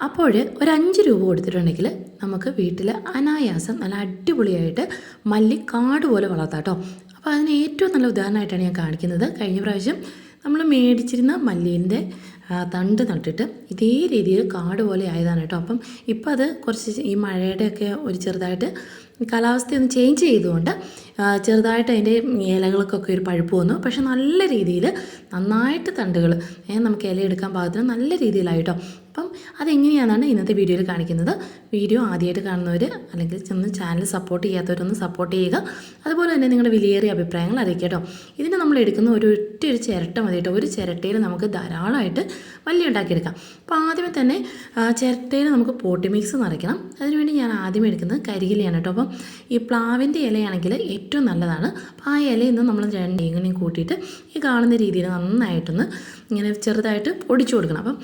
അപ്പോൾ ഒരു അഞ്ച് രൂപ കൊടുത്തിട്ടുണ്ടെങ്കിൽ നമുക്ക് വീട്ടിൽ അനായാസം നല്ല അടിപൊളിയായിട്ട് മല്ലി കാട് പോലെ വളർത്താം കേട്ടോ അപ്പോൾ അതിന് ഏറ്റവും നല്ല ഉദാഹരണമായിട്ടാണ് ഞാൻ കാണിക്കുന്നത്. കഴിഞ്ഞ പ്രാവശ്യം നമ്മൾ മേടിച്ചിരുന്ന മല്ലീന്റെ തണ്ട് നട്ടിട്ട് ഇതേ രീതിയിൽ കാട് പോലെ ആയതാണ് കേട്ടോ അപ്പം ഇപ്പം അത് കുറച്ച് ഈ മഴയുടെയൊക്കെ ഒരു ചെറുതായിട്ട് കാലാവസ്ഥ ഒന്ന് ചേഞ്ച് ചെയ്തുകൊണ്ട് ചെറുതായിട്ട് അതിന്റെ ഇലകൾക്കൊക്കെ ഒരു പഴുപ്പ് വന്നു. പക്ഷെ നല്ല രീതിയിൽ നന്നായിട്ട് തണ്ടുകൾ നമുക്ക് ഇല എടുക്കാൻ പാകത്തിന് നല്ല രീതിയിലായിട്ടോ അപ്പം അതെങ്ങനെയാണെന്നാണ് ഇന്നത്തെ വീഡിയോയിൽ കാണിക്കുന്നത്. വീഡിയോ ആദ്യമായിട്ട് കാണുന്നവർ അല്ലെങ്കിൽ ചെന്ന് ചാനൽ സപ്പോർട്ട് ചെയ്യാത്തവരൊന്ന് സപ്പോർട്ട് ചെയ്യുക. അതുപോലെ തന്നെ നിങ്ങളുടെ വിലയേറിയ അഭിപ്രായങ്ങൾ അറിയിക്കുക കേട്ടോ. ഇതിന് നമ്മൾ എടുക്കുന്ന ഒരു ഒറ്റ ഒരു ചിരട്ട മതി കേട്ടോ. ഒരു ചിരട്ടയിൽ നമുക്ക് ധാരാളമായിട്ട് വലിയ ഉണ്ടാക്കിയെടുക്കാം. അപ്പോൾ ആദ്യമേ തന്നെ ചിരട്ടയിൽ നമുക്ക് പോട്ടി മിക്സ് നിറയ്ക്കണം. അതിനുവേണ്ടി ഞാൻ ആദ്യം എടുക്കുന്നത് കരികിലയാണ് കേട്ടോ. അപ്പം ഈ പ്ലാവിന്റെ ഇലയാണെങ്കിൽ ഏറ്റവും നല്ലതാണ്. അപ്പോൾ ആ ഇലയിൽ നിന്ന് നമ്മൾ രണ്ട് ഇങ്ങനെയും കൂട്ടിയിട്ട് ഈ കാണുന്ന രീതിയിൽ നന്നായിട്ടൊന്ന് ഇങ്ങനെ ചെറുതായിട്ട് പൊടിച്ചു കൊടുക്കണം. അപ്പം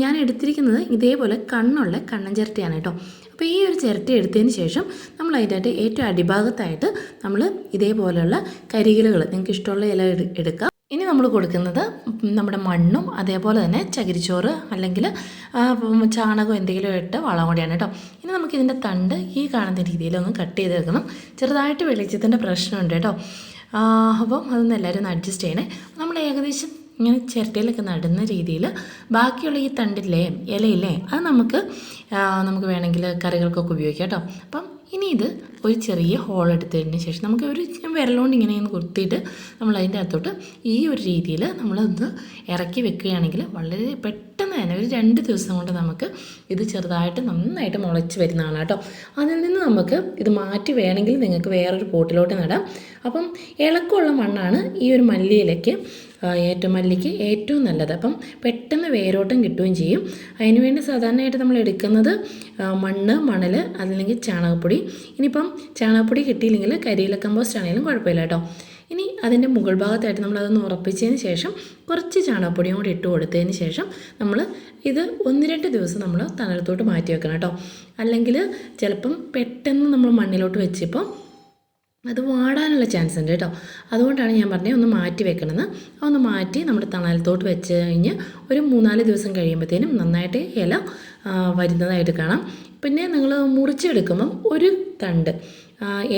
ഞാൻ എടുത്തിരിക്കുന്നത് ഇതേപോലെ കണ്ണുള്ള കണ്ണൻ ചിരട്ടയാണ് കേട്ടോ. അപ്പോൾ ഈ ഒരു ചിരട്ട എടുത്തതിന് ശേഷം നമ്മൾ അതിന്റെ ഏറ്റവും അടിഭാഗത്തായിട്ട് നമ്മൾ ഇതേപോലെയുള്ള കരികിലുകൾ നിങ്ങൾക്ക് ഇഷ്ടമുള്ള ഇല എടുക്കാം. ഇനി നമ്മൾ കൊടുക്കുന്നത് നമ്മുടെ മണ്ണും അതേപോലെ തന്നെ ചകിരിച്ചോറ് അല്ലെങ്കിൽ ചാണകം എന്തെങ്കിലും ഇട്ട് വളം കൂടിയാണ് കേട്ടോ. ഇനി നമുക്ക് ഇതിന്റെ തണ്ട് ഈ കാണുന്ന രീതിയിലൊന്ന് കട്ട് ചെയ്ത് വെക്കണം ചെറുതായിട്ട് വെളിച്ചത്തിന്റെ പ്രശ്നമുണ്ട് കേട്ടോ. അപ്പം അതൊന്ന് എല്ലാവരും ഒന്ന് അഡ്ജസ്റ്റ് ചെയ്യണേ. നമ്മൾ ഏകദേശം ഇങ്ങനെ ചിരട്ടയിലൊക്കെ നടുന്ന രീതിയിൽ ബാക്കിയുള്ള ഈ തണ്ടില്ലേ ഇലയില്ലേ അത് നമുക്ക് നമുക്ക് വേണമെങ്കിൽ കറികൾക്കൊക്കെ ഉപയോഗിക്കാം കേട്ടോ. അപ്പം ഇനി ഇത് ഒരു ചെറിയ ഹോൾ എടുത്തതിന് ശേഷം നമുക്ക് ഒരു വിരലുകൊണ്ട് ഇങ്ങനെ ഒന്ന് കുത്തിയിട്ട് നമ്മൾ അതിന്റെ അകത്തോട്ട് ഈ ഒരു രീതിയിൽ നമ്മളൊന്ന് ഇറക്കി വെക്കുകയാണെങ്കിൽ വളരെ പെട്ടെന്ന് തന്നെ ഒരു രണ്ട് ദിവസം കൊണ്ട് നമുക്ക് ഇത് ചെറുതായിട്ട് നന്നായിട്ട് മുളച്ച് വരുന്നതാണ് കേട്ടോ. അതിൽ നിന്ന് നമുക്ക് ഇത് മാറ്റി വേണമെങ്കിൽ നിങ്ങൾക്ക് വേറൊരു പോട്ടിലോട്ട് നടാം. അപ്പം ഇളക്കമുള്ള മണ്ണാണ് ഈ ഒരു മല്ലിയിലയ്ക്ക് ആ, ഏറ്റവും മല്ലിക്ക് ഏറ്റവും നല്ലത്. അപ്പം പെട്ടെന്ന് വേരോട്ടം കിട്ടുകയും ചെയ്യും. അതിനുവേണ്ടി സാധാരണയായിട്ട് നമ്മൾ എടുക്കുന്നത് മണ്ണ് മണൽ അതല്ലെങ്കിൽ ചാണകപ്പൊടി. ഇനിയിപ്പം ചാണകപ്പൊടി കിട്ടിയില്ലെങ്കിൽ കരിയില കമ്പോസ്റ്റ് ആണെങ്കിലും കുഴപ്പമില്ല കേട്ടോ. ഇനി അതിന്റെ മുകൾ ഭാഗത്തായിട്ട് നമ്മൾ അതൊന്ന് ഉറപ്പിച്ചതിന് ശേഷം കുറച്ച് ചാണകപ്പൊടിയും കൂടി ഇട്ട് കൊടുത്തതിന് ശേഷം നമ്മൾ ഇത് ഒന്ന് രണ്ട് ദിവസം നമ്മൾ തണലത്തോട്ട് മാറ്റി വെക്കണം കേട്ടോ. അല്ലെങ്കിൽ ചിലപ്പം പെട്ടെന്ന് നമ്മൾ മണ്ണിലോട്ട് വെച്ചപ്പോൾ അത് വാടാനുള്ള ചാൻസ് ഉണ്ട് കേട്ടോ. അതുകൊണ്ടാണ് ഞാൻ പറഞ്ഞത് ഒന്ന് മാറ്റി വെക്കണമെന്ന്. ഒന്ന് മാറ്റി നമ്മുടെ തണലത്തോട്ട് വെച്ച് കഴിഞ്ഞ് ഒരു മൂന്നാൽ ദിവസം കഴിയുമ്പോഴത്തേനും നന്നായിട്ട് ഇല വരുന്നതായിട്ട് കാണാം. പിന്നെ നിങ്ങൾ മുറിച്ചെടുക്കുമ്പം ഒരു തണ്ട്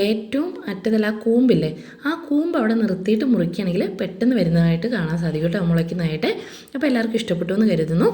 ഏറ്റവും അറ്റത്തിൽ ആ കൂമ്പില്ലേ ആ കൂമ്പ് അവിടെ നിർത്തിയിട്ട് മുറിക്കുകയാണെങ്കിൽ പെട്ടെന്ന് വരുന്നതായിട്ട് കാണാൻ സാധിക്കും കേട്ടോ മുളയ്ക്കുന്നതായിട്ട്. അപ്പോൾ എല്ലാവർക്കും ഇഷ്ടപ്പെട്ടു എന്ന് കരുതുന്നു.